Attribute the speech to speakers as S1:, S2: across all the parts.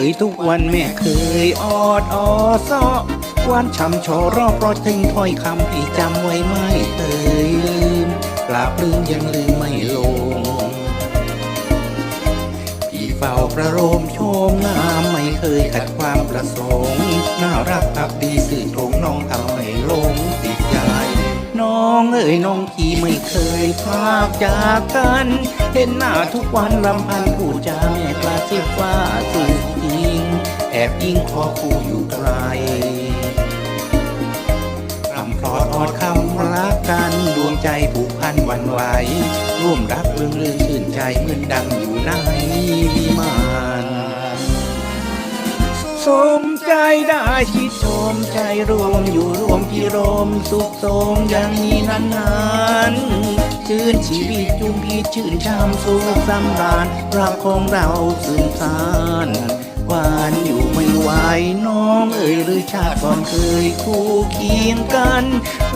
S1: เอ่ยทุกวันแม่เคยออดออซอวันช้ำชอรอบรอทิ้งถ้อยคำพี่จำไว้ไม่เคยลืมกราบลืมยังลืมไม่ลง พี่เฝ้าประโลมโชมงามไม่เคยขัดความประสงค์น่ารักพักดีสื่อตรงน้องทำให้หลงติดใจน้องเอ๋ยน้องพี่ไม่เคยพากจากกัน เห็นหน้าทุกวันลำพันพูดจาแม่กลาสิบว่าสู่ อบยิงคอคู่อยู่ไกลคำพลอดออดคำรักกันดวงใจผูกพันวันไหว ร่วมรักเรื่องเรื่องชื่นใจเหมือนดังอยู่ในวิมานสมใจได้ชิดชมใจรวมอยู่รวมพิรมสุขสมอย่างนี้นานๆชื่นชีวิตจุมพีชื่นชามสุขสำราญรักของเราสืบสานหวานอยู่ ไม่ไหวน้องเอ่ยหรือชาติก่อนเคยคู่เคียงกัน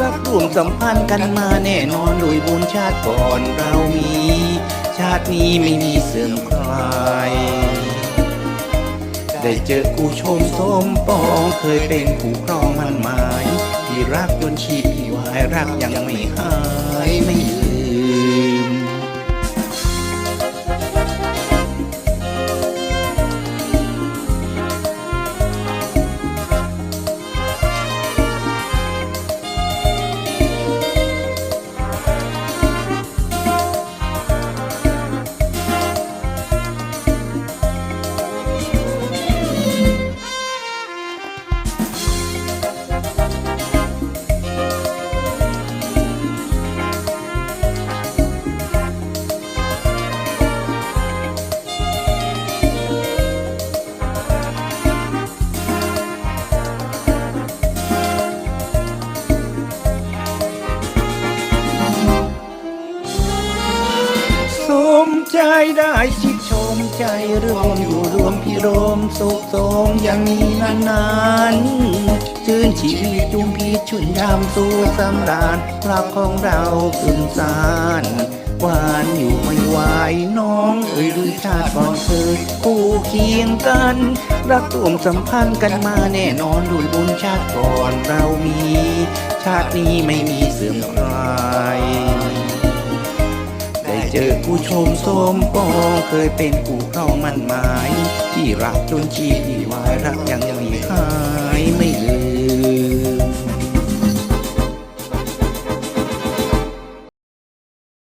S1: รักร่วมสัมพันธ์กันมาแน่นอนโดยบุญชาติก่อนเรามี ชาตินี้ไม่มีเสื่อมคลายได้เจอคู่ชมสมปองเคยเป็นคู่ครองมันหมาย ที่รักจนชีพที่วายรักยังไม่หายไม่ลื ใจได้ชิดชมใจร่วมอยู่รวมพิรมสุขสมอย่างนี้นานๆชื่นชีวิตจุมพีชุนยามสู่สำราญรักของเราสึนสารหวานอยู่ไม่ไหวน้องเอ่ยหรือชาติก่อนเคยคู่เคียงกัน รักรวมสัมพันธ์กันมาแน่นอนด้วยบุญชาติก่อนเรามี ชาตินี้ไม่มีเสื่อม อผู้ชมสมปองเคยเป็นผู้ครามันหมาย ที่รักจนชีพที่วายรักยังไม่หายไม่